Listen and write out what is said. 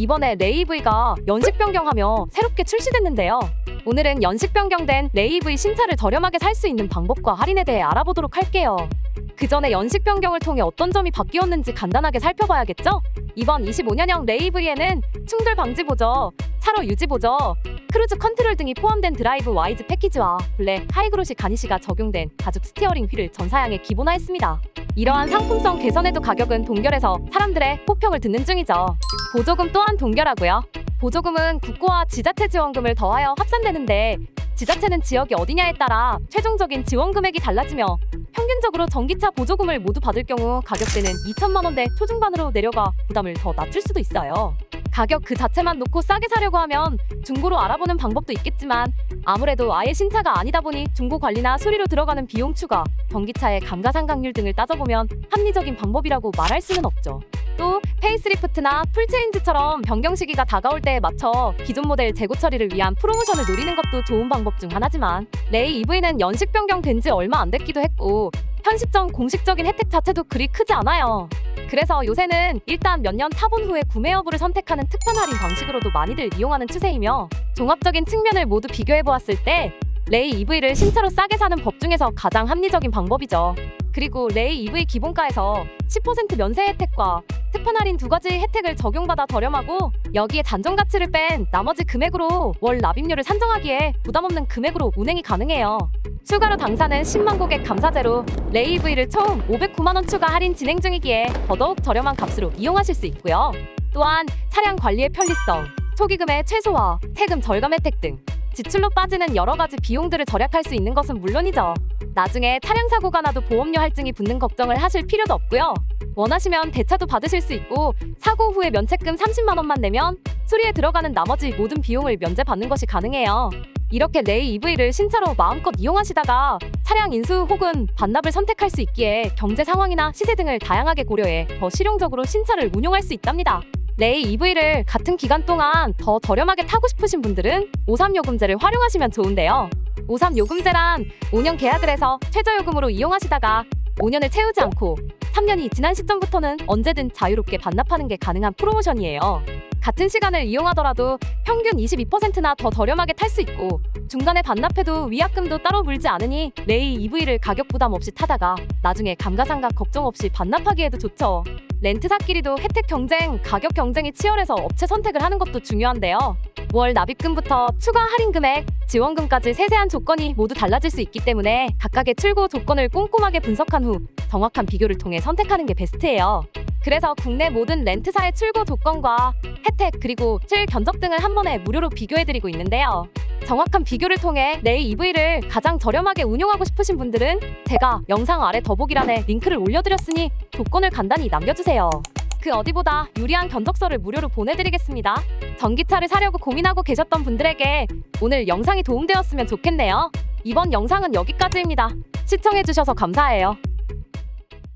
이번에 레이브이가 연식 변경하며 새롭게 출시됐는데요. 오늘은 연식 변경된 레이브이 신차를 저렴하게 살 수 있는 방법과 할인에 대해 알아보도록 할게요. 그 전에 연식 변경을 통해 어떤 점이 바뀌었는지 간단하게 살펴봐야겠죠? 이번 25년형 레이브이에는 충돌 방지 보조, 차로 유지 보조, 크루즈 컨트롤 등이 포함된 드라이브 와이즈 패키지와 블랙 하이그로시 가니시가 적용된 가죽 스티어링 휠을 전 사양에 기본화했습니다. 이러한 상품성 개선에도 가격은 동결해서 사람들의 호평을 듣는 중이죠. 보조금 또한 동결하고요. 보조금은 국고와 지자체 지원금을 더하여 합산되는데 지자체는 지역이 어디냐에 따라 최종적인 지원 금액이 달라지며 평균적으로 전기차 보조금을 모두 받을 경우 가격대는 2천만 원대 초중반으로 내려가 부담을 더 낮출 수도 있어요. 가격 그 자체만 놓고 싸게 사려고 하면 중고로 알아보는 방법도 있겠지만 아무래도 아예 신차가 아니다 보니 중고 관리나 수리로 들어가는 비용 추가, 전기차의 감가상각률 등을 따져보면 합리적인 방법이라고 말할 수는 없죠. 또 페이스리프트나 풀체인지처럼 변경 시기가 다가올 때에 맞춰 기존 모델 재고 처리를 위한 프로모션을 노리는 것도 좋은 방법 중 하나지만 레이 EV는 연식 변경된 지 얼마 안 됐기도 했고 현 시점 공식적인 혜택 자체도 그리 크지 않아요. 그래서 요새는 일단 몇 년 타본 후에 구매 여부를 선택하는 특판 할인 방식으로도 많이들 이용하는 추세이며 종합적인 측면을 모두 비교해 보았을 때 레이 EV를 신차로 싸게 사는 법 중에서 가장 합리적인 방법이죠. 그리고 레이 EV 기본가에서 10% 면세 혜택과 특판 할인 두 가지 혜택을 적용받아 저렴하고 여기에 잔존 가치를 뺀 나머지 금액으로 월 납입료를 산정하기에 부담 없는 금액으로 운행이 가능해요. 추가로 당사는 10만 고객 감사제로 레이 EV를 총 509만 원 추가 할인 진행 중이기에 더더욱 저렴한 값으로 이용하실 수 있고요. 또한 차량 관리의 편리성, 초기금의 최소화, 세금 절감 혜택 등 지출로 빠지는 여러 가지 비용들을 절약할 수 있는 것은 물론이죠. 나중에 차량 사고가 나도 보험료 할증이 붙는 걱정을 하실 필요도 없고요. 원하시면 대차도 받으실 수 있고 사고 후에 면책금 30만 원만 내면 수리에 들어가는 나머지 모든 비용을 면제받는 것이 가능해요. 이렇게 레이 EV를 신차로 마음껏 이용하시다가 차량 인수 혹은 반납을 선택할 수 있기에 경제 상황이나 시세 등을 다양하게 고려해 더 실용적으로 신차를 운용할 수 있답니다. 레이 EV를 같은 기간 동안 더 저렴하게 타고 싶으신 분들은 53요금제를 활용하시면 좋은데요. 53요금제란 5년 계약을 해서 최저요금으로 이용하시다가 5년을 채우지 않고 3년이 지난 시점부터는 언제든 자유롭게 반납하는 게 가능한 프로모션이에요. 같은 시간을 이용하더라도 평균 22%나 더 저렴하게 탈 수 있고 중간에 반납해도 위약금도 따로 물지 않으니 레이 EV를 가격 부담 없이 타다가 나중에 감가상각 걱정 없이 반납하기에도 좋죠. 렌트사끼리도 혜택 경쟁, 가격 경쟁이 치열해서 업체 선택을 하는 것도 중요한데요. 월 납입금부터 추가 할인 금액, 지원금까지 세세한 조건이 모두 달라질 수 있기 때문에 각각의 출고 조건을 꼼꼼하게 분석한 후 정확한 비교를 통해 선택하는 게 베스트예요. 그래서 국내 모든 렌트사의 출고 조건과 혜택 그리고 실 견적 등을 한 번에 무료로 비교해드리고 있는데요. 정확한 비교를 통해 내 EV를 가장 저렴하게 운용하고 싶으신 분들은 제가 영상 아래 더보기란에 링크를 올려드렸으니 조건을 간단히 남겨주세요. 그 어디보다 유리한 견적서를 무료로 보내드리겠습니다. 전기차를 사려고 고민하고 계셨던 분들에게 오늘 영상이 도움되었으면 좋겠네요. 이번 영상은 여기까지입니다. 시청해주셔서 감사해요.